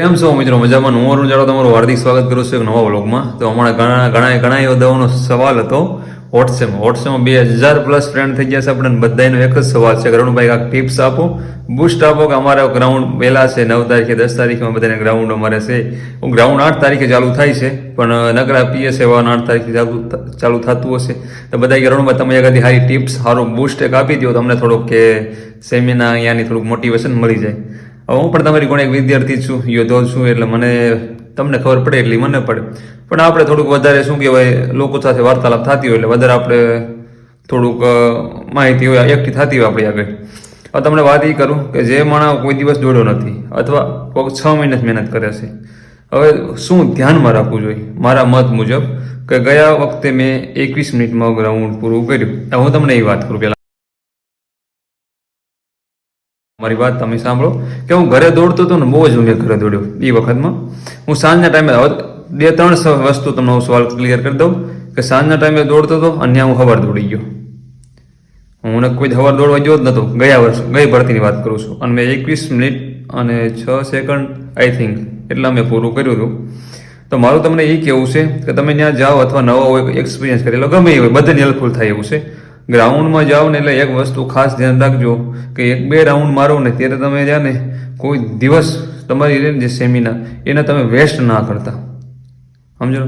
કેમ છો મિત્રો? મજામાં? હું અરુણ જાડો તમારું હાર્દિક સ્વાગત કરું છું એક નવા વ્લોગમાં. તો હમણાં ઘણા ઘણા ઘણા યોદ્ધાઓનો સવાલ હતો વોટ્સએપમાં વોટ્સએપમાં બે હજાર પ્લસ ફ્રેન્ડ થઈ ગયા છે આપણે બધાનો એક જ સવાલ છે. અરુણભાઈ, કાંઈક ટિપ્સ આપો? બુસ્ટ આપો કે અમારા ગ્રાઉન્ડ પહેલા છે? નવ તારીખે, દસ તારીખમાં બધાને ગ્રાઉન્ડ અમારે છે. ગ્રાઉન્ડ આઠ તારીખે ચાલુ થાય છે, પણ નકરા પીએસ એવા આઠ તારીખે ચાલુ ચાલુ થતું હશે. તો બધા અરુણભાઈ, તમે એકાદી સારી ટિપ્સ સારો બુસ્ટ એક આપી દો તમને થોડુંક કે સેમિના અહીંયાની થોડુંક મોટિવેશન મળી જાય. હું પણ તમારી કોણ એક વિદ્યાર્થી છું, યોદ્ધો છું, એટલે મને તમને ખબર પડે એટલી મને પડે પણ આપણે થોડુંક વધારે શું કહેવાય, લોકો સાથે વાર્તાલાપ થતી હોય એટલે વધારે આપણે થોડુંક માહિતી હોય, એકઠી થતી હોય આપણી આગળ. હવે તમને વાત એ કરું કે જે માણસ કોઈ દિવસ દોડ્યો નથી, અથવા કોઈક છ મહિને મહેનત કરે છે. હવે શું ધ્યાનમાં રાખવું જોઈએ? મારા મત મુજબ કે ગયા વખતે મેં એકવીસ મિનિટમાં ગ્રાઉન્ડ પૂરું કર્યું. હું તમને એ વાત કરું, પહેલાં મારી વાત તમે સાંભળો. કે હું ઘરે દોડતો હતો ને બહુ જ મેં ઘરે દોડ્યો એ વખતમાં. હું સાંજના ટાઈમે બે ત્રણ વસ્તુ તમને હું સવાલ ક્લિયર કરી દઉં કે સાંજના ટાઈમે દોડતો હતો અને હું હવાર દોડી ગયો. હું કોઈ હવાર દોડવા ગયો જ નહોતો. ગયા વર્ષ, ગઈ ભરતીની વાત કરું છું. અને મેં એકવીસ મિનિટ અને છ સેકન્ડ આઈ થિંક એટલા મેં પૂરું કર્યું હતું. તો મારું તમને એ કહેવું છે કે તમે ત્યાં જાઓ અથવા નવો હોય એક્સપિરિયન્સ કરેલો ગમે એ હોય, બધાને હેલ્પફુલ થાય એવું છે. ગ્રાઉન્ડમાં જાઓ ને એટલે એક વસ્તુ ખાસ ધ્યાન રાખજો કે એક બે રાઉન્ડ મારો ને ત્યારે તમે જ્યાં ને કોઈ દિવસ તમારી જે સેમિનાર, એને તમે વેસ્ટ ના કરતા. સમજો?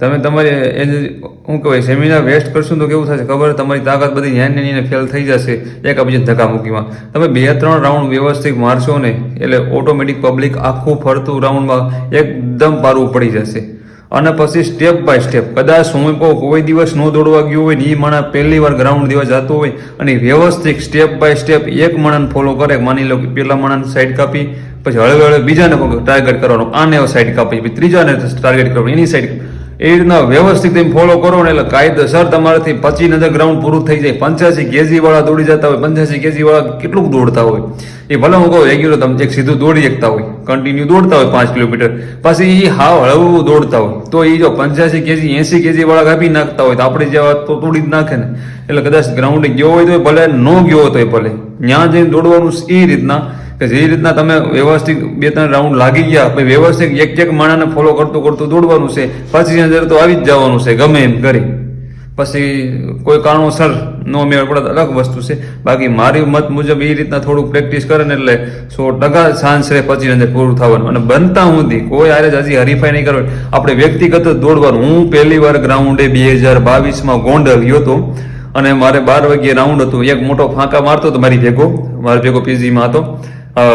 તમે તમારી એ શું કહેવાય, સેમિનાર વેસ્ટ કરશો તો કેવું થશે ખબર? તમારી તાકાત બધી ન્યાન ને ફેલ થઈ જશે એક બીજા ધકામુકીમાં તમે બે ત્રણ રાઉન્ડ વ્યવસ્થિત મારશો ને એટલે ઓટોમેટિક પબ્લિક આખું ફરતું રાઉન્ડમાં એકદમ પારું પડી જશે. અને પછી સ્ટેપ બાય સ્ટેપ કદાચ હું કોઈ દિવસ ન દોડવા ગયો હોય ને એ માણસ પહેલી વાર ગ્રાઉન્ડ દિવસ જતો હોય અને વ્યવસ્થિત સ્ટેપ બાય સ્ટેપ એક માણસને ફોલો કરે, માની લો કે પેલા માણસ સાઈડ કાપી, પછી હળવે હળવે બીજાને ટાર્ગેટ કરવાનો, આને સાઈડ કાપી ત્રીજાને ટાર્ગેટ કરવાનો, એની સાઈડ એ રીતના વ્યવસ્થિત તમે ફોલો કરો ને એટલે કાયદેસર તમારાથી પચીસ હજાર ગ્રાઉન્ડ પૂરું થઈ જાય. પંચ્યાસી કેજી વાળા દોડી જતા હોય, પંચ્યાસી કેજી વાળા કેટલું દોડતા હોય? એ ભલે હું કહું રેગ્યુલર તમે એક સીધું દોડી શકતા હોય કન્ટિન્યુ દોડતા હોય પાંચ કિલોમીટર. પછી એ હાવ હળવું દોડતા હોય. તો એ જો પંચ્યાસી કેજી, એસી કેજી વાળા કાપી નાખતા હોય, તો આપણે જેવા તો તોડી જ નાખે ને. એટલે કદાચ ગ્રાઉન્ડે ગયો હોય તો ભલે, ન ગયો હોય તો ભલે. ત્યાં જઈને દોડવાનું એ રીતના કે જે રીતના તમે વ્યવસ્થિત બે ત્રણ રાઉન્ડ લાગી ગયા, પછી વ્યવસ્થિત એક એક માણાને ફોલો કરતું કરતું દોડવાનું છે, પછી અંદર તો આવી જ જવાનું છે, ગમે એમ કરી. પછી કોઈ કારણોસર નો મેળ પડે અલગ વસ્તુ છે. બાકી મારી મત મુજબ એ રીતના થોડુંક પ્રેક્ટિસ કરે ને એટલે સો ટકા ચાન્સ રહે પછી અંદર પૂરું થવાનું. અને બનતા સુધી કોઈ આરે હજી હરીફાઈ નહીં કરવી. આપણે વ્યક્તિગત દોડવાનું. હું પહેલી વાર ગ્રાઉન્ડે બે હજાર બાવીસમાં ગોંડલ ગયો હતો. અને મારે બાર વાગ્યે રાઉન્ડ હતું. એક મોટો ફાંકા મારતો હતો મારી ભેગો. મારો ભેગો પીજીમાં હતો.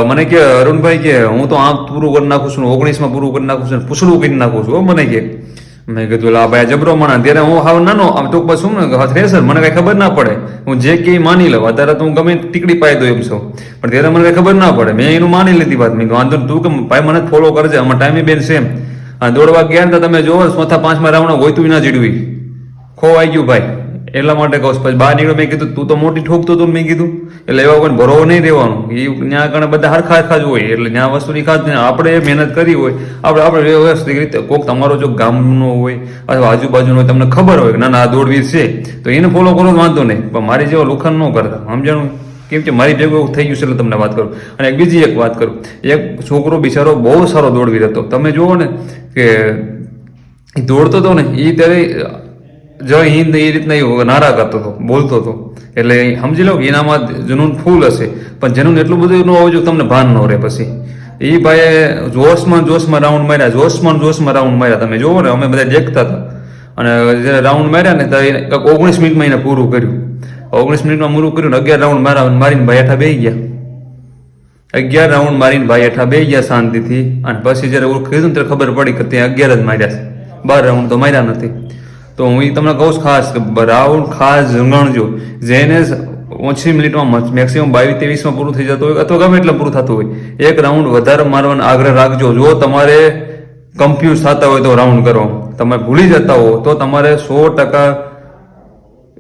મને કે, અરુણભાઈ કે, હું તો આમ પૂરું કરી નાખું છું ઓગણીસમાં પૂરું કરી નાખું છું પૂછડું કરી નાખું છું મને કે. મેં કીધું, લા ભાઈ જબરો માણા ત્યારે હું હાવ નાનો, આમ ટૂંકમાં શું ને સર? મને કઈ ખબર ના પડે. હું જે કે માની લઉં, અત્યારે તો હું ગમે ટીકડી પાઈ દઉં એમ છું. પણ ત્યારે મને કઈ ખબર ના પડે. મેં એનું માની લીધી વાત. મેં વાંધો તું કે ભાઈ, મને ફોલો કરજે, આમાં ટાઈમે બેન સેમ દોડવા ગયા ને તમે જોવો, ચોથા, પાંચમા રાઉન્ડ તું ના જીડવી. ખોવાઈ ગયું, ભાઈ. એટલા માટે કહું પછી બહાર નીકળ્યો, મેં કીધું, તું તો મોટી ઠોકતો તું મેં કીધું. એટલે એવા કોઈ ભરોવો નહીં રહેવાનું. એ ત્યાં કણે બધા હરખા હરખા જ હોય. એટલે ત્યાં વસ્તુની ખાસ નહીં આપણે મહેનત કરી હોય, આપણે આપણે વ્યવસ્થિત રીતે કોઈક તમારો જો ગામનો હોય, અથવા આજુબાજુનો હોય, તમને ખબર હોય ના ના, આ દોડવીર છે, તો એને ફોલો કરો વાંધો નહીં. પણ મારી જેવા લુખાન ન કરતા. સમજાણું કેમ કે મારી ભેગું થઈ ગયું છે એટલે તમને વાત કરું. અને એક બીજી એક વાત કરું. એક છોકરો બિચારો બહુ સારો દોડવીર હતો. તમે જુઓ ને કે દોડતો હતો ને એ ત્યારે જય હિન્દ એ રીતના એ નારા કરતો હતો, બોલતો હતો. એટલે સમજી લો કે એનામાં જનૂન ફૂલ હશે. પણ જનૂન એટલું બધું ન હોવું જોઈએ તમને ભાન ન રહે પછી. એ ભાઈએ જોશમાં જોશમાં રાઉન્ડ માર્યા, જોશમાં જોશમાં રાઉન્ડ માર્યા. તમે જુઓ ને, અમે બધા દેખતા હતા. અને જ્યારે રાઉન્ડ માર્યા ને, ત્યારે ઓગણીસ મિનિટમાં એને પૂરું કર્યું. ઓગણીસ મિનિટમાં પૂરું કર્યું ને, અગિયાર રાઉન્ડ મારા મારીને ભાઈ હેઠા બેસી ગયા. અગિયાર રાઉન્ડ મારીને ભાઈ હેઠા બે ગયા શાંતિથી. અને પછી જ્યારે ઓળખ કીધું ત્યારે ખબર પડી કે ત્યાં અગિયાર જ માર્યા છે. બાર રાઉન્ડ તો માર્યા નથી. તો હું એ તમને કહું છું ખાસ કે રાઉન્ડ ખાસ ગણજો જેને ઓછી મિનિટમાં મેક્સિમમ બાવીસ ત્રેવીસમાં પૂરું થઈ જતું હોય અથવા ગમે એટલે પૂરું થતું હોય, એક રાઉન્ડ વધારે મારવાનો આગ્રહ રાખજો. જો તમારે કન્ફ્યુઝ થતા હોય તો રાઉન્ડ કરો. તમે ભૂલી જતા હો તો તમારે સો ટકા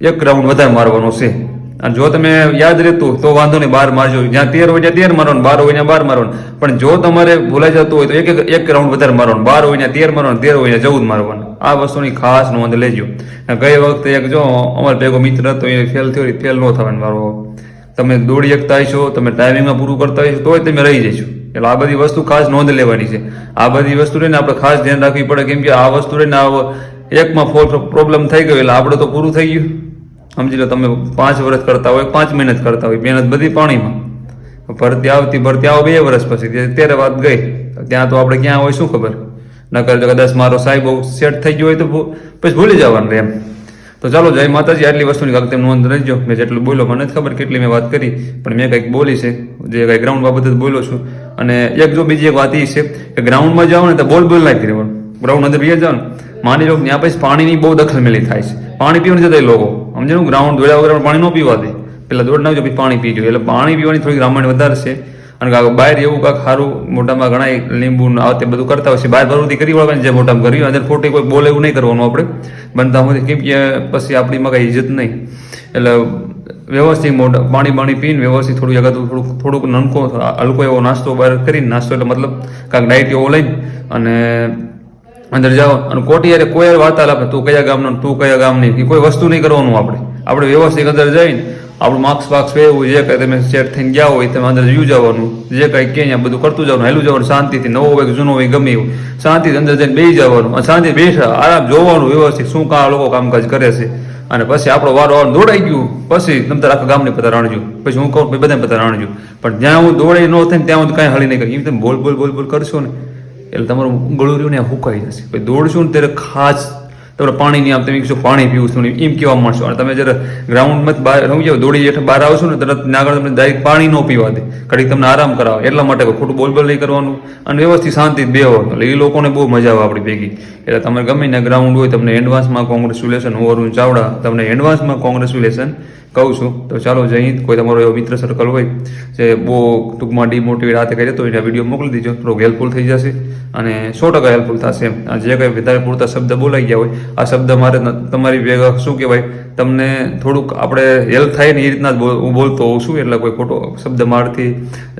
એક રાઉન્ડ વધારે મારવાનો છે. અને જો તમે યાદ રહેતું તો વાંધો નહીં, બાર મારજો. જ્યાં તેર હોય ત્યાં તેર મારવાનું, બાર હોય ત્યાં બાર મારવાનું. પણ જો તમારે ભૂલાઈ જતું હોય તો એક- એક રાઉન્ડ વધારે મારવાનું. બાર હોય ત્યાં તેર મારવાનું, તેર હોય ત્યાં ચૌદ મારવાનું. આ વસ્તુની ખાસ નોંધ લેજો. ગઈ વખતે એક જો, અમારો ભેગો મિત્ર હતો, એ ફેલ થયો ફેલ ન થવાનું મારો તમે દોડી શકતા હશો, તમે ટાઈમિંગમાં પૂરું કરતા હશો, તોય તમે રહી જશો. એટલે આ બધી વસ્તુ ખાસ નોંધ લેવાની છે. આ બધી વસ્તુ રહીને આપણે ખાસ ધ્યાન રાખવી પડે, કેમ કે આ વસ્તુ રહીને આ એકમાં પ્રોબ્લેમ થઈ ગયો, એટલે આપણે તો પૂરું થઈ ગયું. સમજી લો, તમે પાંચ વર્ષ કરતા હોય, પાંચ મહેનત કરતા હોય, મહેનત બધી પાણીમાં. ભરતી આવતી ભરતી આવો, બે વર્ષ પછી, ત્યારે વાત ગઈ. ત્યાં તો આપણે ક્યાં હોય, શું ખબર? નકર જો કદાચ મારો સાહેબ બહુ સેટ થઈ ગયો હોય તો પછી ભૂલી જવાનું એમ. તો ચાલો જય માતાજી, આટલી વસ્તુની કાંક તેમ નોંધ રહેજો મેં જેટલું બોલ્યો મને નથી ખબર કેટલી મેં વાત કરી, પણ મેં કંઈક બોલી છે, જે કંઈ ગ્રાઉન્ડ બાબતે જ બોલ્યો છું. અને એક જો બીજી એક વાત એ છે કે ગ્રાઉન્ડમાં જાઓ ને તો બોલ બોલ નાખી દેવાનું ગ્રાઉન્ડ અંદર બી જાઓ ને, માની લો ત્યાં પછી પાણીની બહુ દખલ મેલી થાય છે. પાણી પીવાની જતા લોકો. સમજે ગ્રાઉન્ડ દોડ્યા વગર પાણી ન પીવા દે. પેલા દોડ નાખજો, પછી પાણી પીજો. એટલે પાણી પીવાની થોડી ગ્રામણ વધારે છે. અને કાંક બહાર એવું કાંક સારું મોટામાં ઘણા લીંબુ આવતે બધું કરતા હોય છે. બહાર પ્રવૃત્તિ કરી વળવાની જે મોટામાં કર્યું અંદર ખોટી કોઈ બોલે એવું નહીં કરવાનું આપણે. બનતા હોય કેમ કે પછી આપણીમાં કઈ ઇજ્જત નહીં. એટલે વ્યવસ્થિત મોટા પાણી પાણી પીને વ્યવસ્થિત થોડું જગત થોડુંક થોડુંક નનકો હલકો એવો નાસ્તો બહાર કરીને, નાસ્તો એટલે મતલબ કાંઈક ડાયટ એવો લઈને અને અંદર જાઓ. અને કોટી યારે કોઈ વાર્તાલાપ, તું કયા ગામનો તું કયા ગામની? એ કોઈ વસ્તુ નહીં કરવાનું આપણે. આપણે વ્યવસ્થિત અંદર જઈને આપણું માર્ક્સ બાક્સ એવું જે કંઈ તમે સેટ થઈને ગયા હોય, તમે અંદર વ્યૂ જવાનું, જે કંઈ કે બધું કરતું જવાનું, હેલું જવાનું, શાંતિથી, નવો હોય જૂનો હોય ગમે એવું. શાંતિથી અંદર જઈને બેસી જવાનું, અને શાંતિ બેસા આરામ જોવાનું, વ્યવસ્થિત શું કાં લોકો કામકાજ કરે છે. અને પછી આપણો વારો આવવાનો દોડાઈ ગયું. પછી તમે તાર આખા ગામને પતા રાણજો પછી હું કહું બધા પતા રાણજો પણ જ્યાં હું દોડાઈ ન થાય ત્યાં હું કાંઈ હળી નહીં કરી. એમ તમે બોલ બોલ બોલ બોલ કરશો ને, એટલે તમારું ગળું રહ્યું ને હુકાઈ જશે. પછી દોડશું ને ત્યારે ખાસ તમારે પાણી નહીં આમ તમે કહેશો પાણી પીવું છું. એમ કેવા માંડશો. અને તમે જ્યારે ગ્રાઉન્ડમાં બહાર રમી જાઓ, દોડી હેઠળ બહાર આવશો ને, તરત ના આગળ તમને ડાયરેક્ટ પાણી ન પીવા દે. ઘડીક તમને આરામ કરાવે. એટલા માટે ખોટું બોલ નહીં કરવાનું. અને વ્યવસ્થિત શાંતિ બે એટલે એ લોકોને બહુ મજા આવે આપણી ભેગી. એટલે તમે ગમે ને ગ્રાઉન્ડ હોય, તમને એડવાન્સમાં કોંગ્રેચ્યુલેશન હું અરુણ ચાવડા, તમને એડવાન્સમાં કોંગ્રેચ્યુલેશન કહું છું. તો ચાલો જઈ કોઈ તમારો એવો મિત્ર સર્કલ હોય, જે બહુ ટૂંકમાં ડિમોટિવેટ હાથે કરી, તો એને વીડિયો મોકલી દીજો. થોડોક હેલ્પફુલ થઈ જશે અને સો ટકા હેલ્પફુલ થશે એમ. જે કંઈ વધારે પૂરતા શબ્દ બોલાઈ ગયા હોય, આ શબ્દ મારે તમારી ભેગા શું કહેવાય, તમને થોડુંક આપણે હેલ્પ થાય ને એ રીતના જ હું બોલતો હોઉં છું. એટલે કોઈ ખોટો શબ્દ મારથી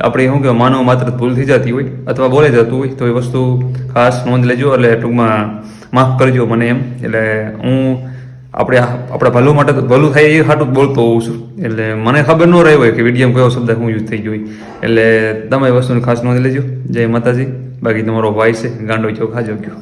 આપણે શું કહેવાય, માનવ માત્ર ભૂલ થઈ જતી હોય, અથવા બોલાઈ જતું હોય, તો એ વસ્તુ ખાસ નોંધ લેજો. એટલે ટૂંકમાં માફ કરજો મને એમ. એટલે હું આપણે આપણા ભલું માટે ભલું થાય એ હાટું બોલતો હોઉં છું. એટલે મને ખબર ન રહી હોય કે વીડિયો કયો શબ્દ હું યુઝ થઈ ગયો એટલે તમે વસ્તુની ખાસ નોંધ લેજો. જય માતાજી. બાકી તમારો ભાઈ છે ગાંડો ચોખા જો ગયો